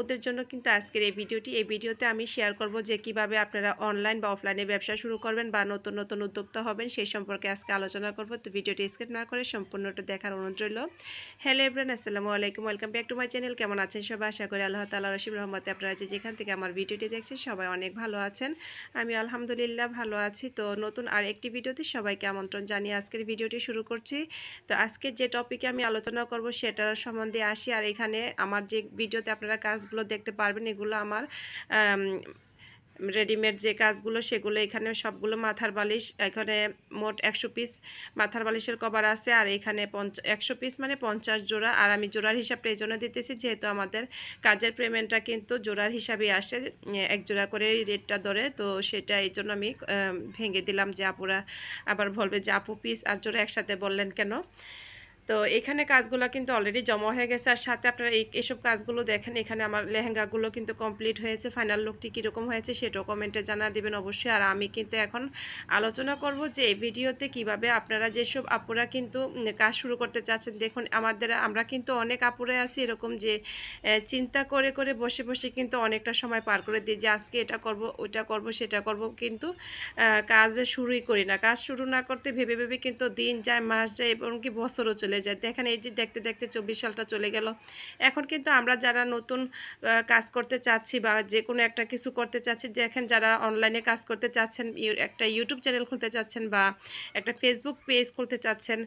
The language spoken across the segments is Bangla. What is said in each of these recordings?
আপুদের জন্য কিন্তু আজকের এই ভিডিওটি। এই ভিডিওতে আমি শেয়ার করব যে কীভাবে আপনারা অনলাইন বা অফলাইনে ব্যবসা শুরু করবেন বা নতুন নতুন উদ্যোক্তা হবেন সেই সম্পর্কে আজকে আলোচনা করব। তো ভিডিওটি স্কিপ না করে সম্পূর্ণটা দেখার অনুরোধ রইল। হ্যালো এভরান আসসালামু আলাইকুম welcome back to my channel কেমন আছেন সবাই? আশা করি আল্লাহ তালা রসিম রহমতে আপনারা যে যেখান থেকে আমার ভিডিওটি দেখছেন সবাই অনেক ভালো আছেন। আমি আলহামদুলিল্লাহ ভালো আছি। তো নতুন আর একটি ভিডিওতে সবাইকে আমন্ত্রণ জানিয়ে আজকের ভিডিওটি শুরু করছি। তো আজকে যে টপিকে আমি আলোচনা করব সেটার সম্বন্ধে আসি। আর এখানে আমার যে ভিডিওতে আপনারা কাজগুলো দেখতে পারবেন, এগুলো আমার রেডিমেড যে কাজগুলো সেগুলো এখানে সবগুলো মাথার বালিশ, এখানে মোট একশো পিস মাথার বালিশের কভার আছে, আর এখানে পঞ্চ, একশো পিস মানে পঞ্চাশ জোড়া, আর আমি জোড়ার হিসাবটা এই জন্য দিতেছি, যেহেতু আমাদের কাজের পেমেন্টটা কিন্তু জোড়ার হিসাবে আসে এক জোড়া করে রেটটা ধরে, তো সেটা এই জন্য আমি ভেঙে দিলাম যে আপুরা আবার বলবে যে, আপু পিস আর জোড়া একসাথে বললেন কেন? তো এখানে কাজগুলো কিন্তু অলরেডি জমা হয়ে গেছে। আর সাথে আপনারা এই, এসব কাজগুলো দেখেন, এখানে আমার লেহেঙ্গাগুলো কিন্তু কমপ্লিট হয়েছে। ফাইনাল লুকটি কীরকম হয়েছে সেটাও কমেন্টে জানা দিবেন অবশ্যই। আর আমি কিন্তু এখন আলোচনা করব যে এই ভিডিওতে কীভাবে আপনারা যেসব আপুরা কিন্তু কাজ শুরু করতে চাচ্ছেন, দেখুন আমাদের, আমরা কিন্তু অনেক আপুরে আছি এরকম যে চিন্তা করে করে বসে বসে কিন্তু অনেকটা সময় পার করে দিই যে আজকে এটা করব, ওইটা করব, সেটা করব। কিন্তু কাজ শুরুই করি না। কাজ শুরু না করতে ভেবে ভেবে কিন্তু দিন যায়, মাস যায় এবং কি বছরও চলে যায়। দেখেন এই যে দেখতে দেখতে চব্বিশ সালটা চলে গেল। এখন কিন্তু আমরা যারা নতুন কাজ করতে চাচ্ছি বা যে কোনো একটা কিছু করতে চাচ্ছি, দেখেন যারা অনলাইনে কাজ করতে চাচ্ছেন একটা ইউটিউব চ্যানেল খুলতে চাচ্ছেন বা একটা ফেসবুক পেজ খুলতে চাচ্ছেন,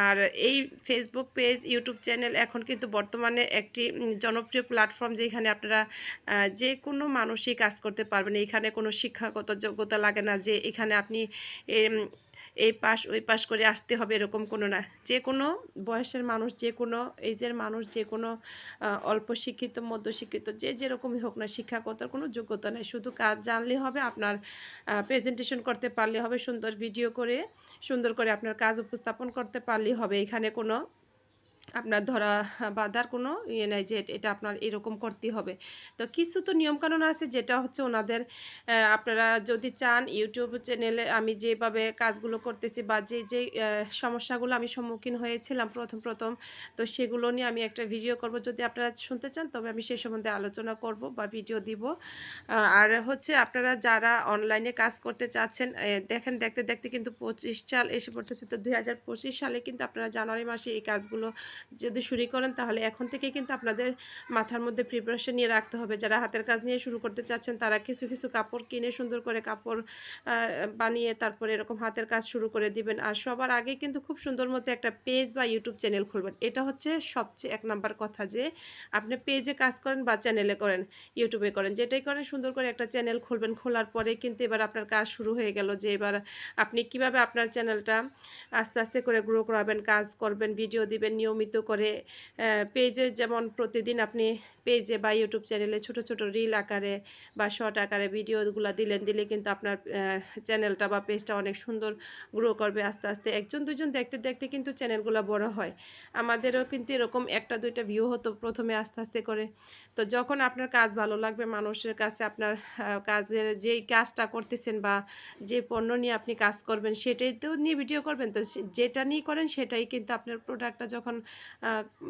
আর এই ফেসবুক পেজ ইউটিউব চ্যানেল এখন কিন্তু বর্তমানে একটি জনপ্রিয় প্ল্যাটফর্ম যেখানে আপনারা যে কোনো মানুষই কাজ করতে পারবেন। এখানে কোনো শিক্ষাগত যোগ্যতা লাগে না যে এখানে আপনি এই পাশ, ওই পাশ করে আসতে হবে এরকম কোনো না। যে কোনো বয়সের মানুষ, যে কোনো এজের মানুষ, যে কোনো অল্প শিক্ষিত মধ্যশিক্ষিত যে যেরকমই হোক না, শিক্ষাগতার কোনো যোগ্যতা নেই। শুধু কাজ জানলে হবে, আপনার প্রেজেন্টেশন করতে পারলে হবে, সুন্দর ভিডিও করে, সুন্দর করে আপনার কাজ উপস্থাপন করতে পারলেই হবে। এখানে কোনো আপনার ধরা বাঁধার কোনো ইয়ে নেই যে এটা আপনার এরকম করতে হবে। তো কিছু তো নিয়মকানুন আছে যেটা হচ্ছে ওনাদের আপনারা যদি চান ইউটিউব চ্যানেলে আমি যেভাবে কাজগুলো করতেছি বা যে যে সমস্যাগুলো আমি সম্মুখীন হয়েছিলাম প্রথম প্রথম, তো সেগুলো নিয়ে আমি একটা ভিডিও করব। যদি আপনারা শুনতে চান, তবে আমি সেই সম্বন্ধে আলোচনা করব বা ভিডিও দিব। আর হচ্ছে আপনারা যারা অনলাইনে কাজ করতে চাচ্ছেন দেখেন দেখতে দেখতে কিন্তু পঁচিশ সাল এসে পড়তেছে। তো দুই হাজার পঁচিশ সালে কিন্তু আপনারা জানুয়ারি মাসে এই কাজগুলো যদি শুরু করেন, তাহলে এখন থেকে কিন্তু আপনাদের মাথার মধ্যে প্রিপারেশন নিয়ে রাখতে হবে। যারা হাতের কাজ নিয়ে শুরু করতে চাচ্ছেন, তারা কিছু কিছু কাপড় কিনে সুন্দর করে কাপড় বানিয়ে তারপরে এরকম হাতের কাজ শুরু করে দিবেন। আর সবার আগে কিন্তু খুব সুন্দর মতো একটা পেজ বা ইউটিউব চ্যানেল খুলবেন। এটা হচ্ছে সবচেয়ে এক নাম্বার কথা যে, আপনি পেজে কাজ করেন বা চ্যানেলে করেন ইউটিউবে করেন। যেটাই করেন, সুন্দর করে একটা চ্যানেল খুলবেন। খোলার পরে কিন্তু এবার আপনার কাজ শুরু হয়ে গেল যে, এবার আপনি কীভাবে আপনার চ্যানেলটা আস্তে আস্তে করে গ্রো করাবেন, কাজ করবেন ভিডিও দিবেন, নিয়মিত নিয়মিত করে পেজে যেমন প্রতিদিন আপনি পেজে বা ইউটিউব চ্যানেলে ছোট ছোট রিল আকারে বা শর্ট আকারে ভিডিওগুলো দিলেন, দিলে কিন্তু আপনার চ্যানেলটা বা পেজটা অনেক সুন্দর গ্রো করবে আস্তে আস্তে। একজন দুজন দেখতে দেখতে কিন্তু চ্যানেলগুলো বড় হয়। আমাদেরও কিন্তু এরকম একটা, দুইটা ভিউ হতো প্রথমে আস্তে আস্তে করে। তো যখন আপনার কাজ ভালো লাগবে, মানুষের কাছে আপনার কাজের যেই কাজটা করতেছেন বা যে পণ্য নিয়ে আপনি কাজ করবেন, সেটাই তো নিয়ে ভিডিও করবেন। তো যেটা নিয়ে করেন, সেটাই কিন্তু আপনার প্রোডাক্টটা যখন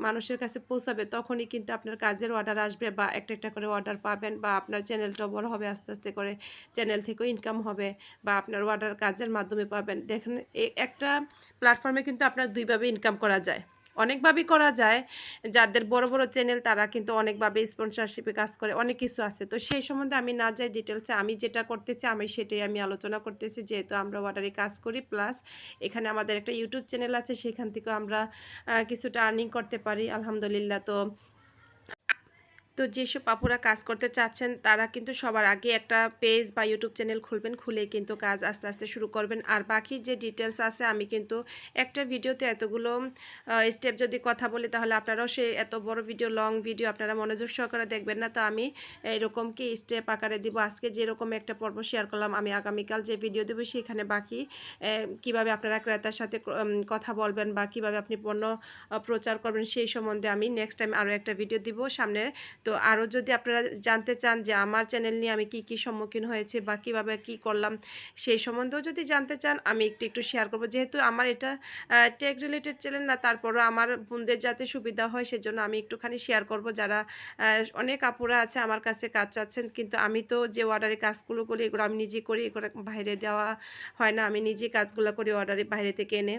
মানুষের কাছে পৌঁছাবে, তখনই কিন্তু আপনার কাজের অর্ডার আসবে বা একটা একটা করে অর্ডার পাবেন বা আপনার চ্যানেলটাও বড় হবে আস্তে আস্তে করে চ্যানেল থেকেও ইনকাম হবে বা আপনার অর্ডার কাজের মাধ্যমে পাবেন। দেখেন একটা প্ল্যাটফর্মে কিন্তু আপনার দুইভাবে ইনকাম করা যায়। অনেকভাবেই করা যায়। যাদের বড় বড় চ্যানেল তারা কিন্তু অনেকভাবে স্পন্সরশিপে কাজ করে, অনেক কিছু আছে। তো সেই সম্বন্ধে আমি না যাই ডিটেলসে আমি যেটা করতেছি, আমি সেটাই আমি আলোচনা করতেছি, যেহেতু আমরা ওয়াটারে কাজ করি। প্লাস এখানে আমাদের একটা ইউটিউব চ্যানেল আছে, সেখান থেকেও আমরা কিছুটা আর্নিং করতে পারি, আলহামদুলিল্লাহ। তো তো যেসব পাপুরা কাজ করতে চাচ্ছেন, তারা কিন্তু সবার আগে একটা পেজ বা ইউটিউব চ্যানেল খুলবেন খুলে কিন্তু কাজ আস্তে আস্তে শুরু করবেন। আর বাকি যে ডিটেলস আছে, আমি কিন্তু একটা ভিডিওতে এতগুলো স্টেপ যদি কথা বলি, তাহলে আপনারাও সে এত বড় ভিডিও লং ভিডিও আপনারা মনোযোগ সহকারে দেখবেন না। তো আমি এরকম কি স্টেপ আকারে দিব? আজকে যেরকম একটা পর্ব শেয়ার করলাম, আমি আগামীকাল যে ভিডিও দেবো, সেখানে বাকি কীভাবে আপনারা ক্রেতার সাথে কথা বলবেন বা কীভাবে আপনি পণ্য প্রচার করবেন, সেই সম্বন্ধে আমি নেক্সট টাইম আরও একটা ভিডিও দিব। সামনে তো আরও যদি আপনারা জানতে চান যে আমার চ্যানেল নিয়ে আমি কি কি সম্মুখীন হয়েছে বা কীভাবে কী করলাম, সেই সম্বন্ধেও যদি জানতে চান, আমি একটু একটু শেয়ার করব। যেহেতু আমার এটা টেক রিলেটেড চ্যানেল না, তারপরও আমার বোনদের যাতে সুবিধা হয়, সেজন্য আমি একটুখানি শেয়ার করব। যারা অনেক আপুরা আছে, আমার কাছে কাজ চাচ্ছেন, কিন্তু আমি তো যে অর্ডারে কাজগুলো করি, এগুলো আমি নিজে করি, এগুলো বাইরে দেওয়া হয় না। আমি নিজে কাজগুলো করি অর্ডারে বাইরে থেকে এনে।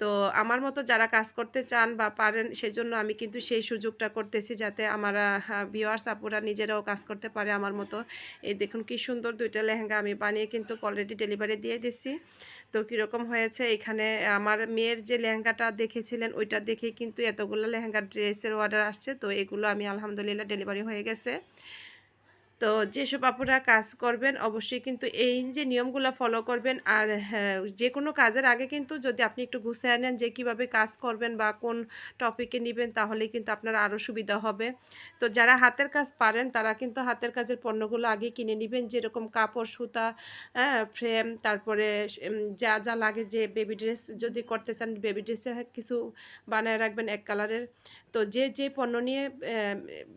তো আমার মতো যারা কাজ করতে চান বা পারেন, সেজন্য আমি কিন্তু সেই সুযোগটা করতেছি যাতে আমার ভিওয়ার্স আপুরা নিজেরাও কাজ করতে পারে আমার মতো। এই দেখুন কি সুন্দর দুইটা লেহেঙ্গা আমি বানিয়ে কিন্তু অলরেডি ডেলিভারি দিয়ে দিছি। তো কীরকম হয়েছে এখানে আমার মেয়ের যে লেহেঙ্গাটা দেখেছিলেন ওইটা দেখে কিন্তু এতগুলো লেহেঙ্গা ড্রেসের অর্ডার আসছে। তো এগুলো আমি আলহামদুলিল্লাহ ডেলিভারি হয়ে গেছে। তো যেসব আপুরা কাজ করবেন অবশ্যই কিন্তু এই যে নিয়মগুলো ফলো করবেন। আর হ্যাঁ, যে কোনো কাজের আগে কিন্তু যদি আপনি একটু গুছিয়ে নেন যে কীভাবে কাজ করবেন বা কোন টপিকে নেবেন তাহলে কিন্তু আপনার আরও সুবিধা হবে। তো যারা হাতের কাজ পারেন তারা কিন্তু হাতের কাজের পণ্যগুলো আগে কিনে নেবেন। যেরকম কাপড় সুতা হ্যাঁ ফ্রেম তারপরে যা যা লাগে যে বেবি ড্রেস যদি করতে চান বেবি ড্রেসের কিছু বানায় রাখবেন এক কালারের তো যে যে পণ্য নিয়ে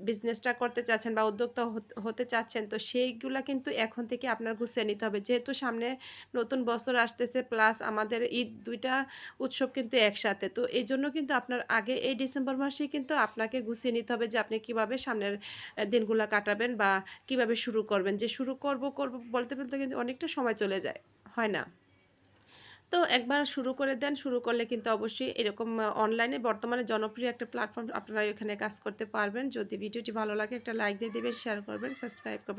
বিজনেসটা করতে চাচ্ছেন বা উদ্যোক্তা হতে চাচ্ছেন। তো সেইগুলো কিন্তু এখন থেকে আপনার গুছিয়ে নিতে হবে। যেহেতু সামনে নতুন বছর আসতেছে প্লাস আমাদের ঈদ দুইটা উৎসব কিন্তু একসাথে। তো এই জন্য কিন্তু আপনার আগে এই ডিসেম্বর মাসেই কিন্তু আপনাকে গুছিয়ে নিতে হবে যে আপনি কীভাবে সামনের দিনগুলো কাটাবেন বা কীভাবে শুরু করবেন। যে শুরু করব করব বলতে বলতে কিন্তু অনেকটা সময় চলে যায়। হয় না? তো একবার শুরু করে দেন, শুরু করলে কিন্তু অবশ্যই এরকম অনলাইনে বর্তমানে জনপ্রিয় একটা প্ল্যাটফর্ম আপনারা এখানে কাজ করতে পারবেন। যদি ভিডিওটি ভালো লাগে একটা লাইক দিয়ে দেবেন শেয়ার করবেন সাবস্ক্রাইব করবেন।